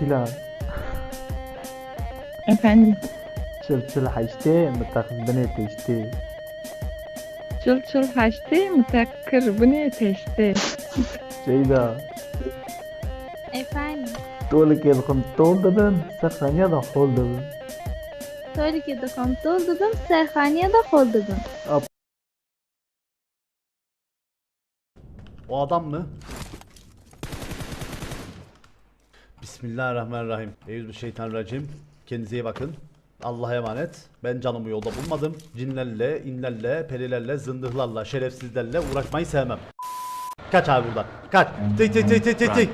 Şila. Efendim. Çıl çıl haçte mıtak beni teşte. Çıl çıl haçtı mütekkir bu ne teşti. Ceyda. Efendim, Tolu kelkim tol dedim. Saksanya da hol dedim. Türkiye'de kontrol dedim, Serhaniye'de hol dedim. O adam mı? Bismillahirrahmanirrahim. Euzubişşeytanirracim. Kendinize iyi bakın. Allah'a emanet. Ben canımı yolda bulmadım. Cinlerle, inlerle, perilerle, zındıklarla, şerefsizlerle uğraşmayı sevmem. Kaç abi buradan. Kaç. Tık tık tık tık tık.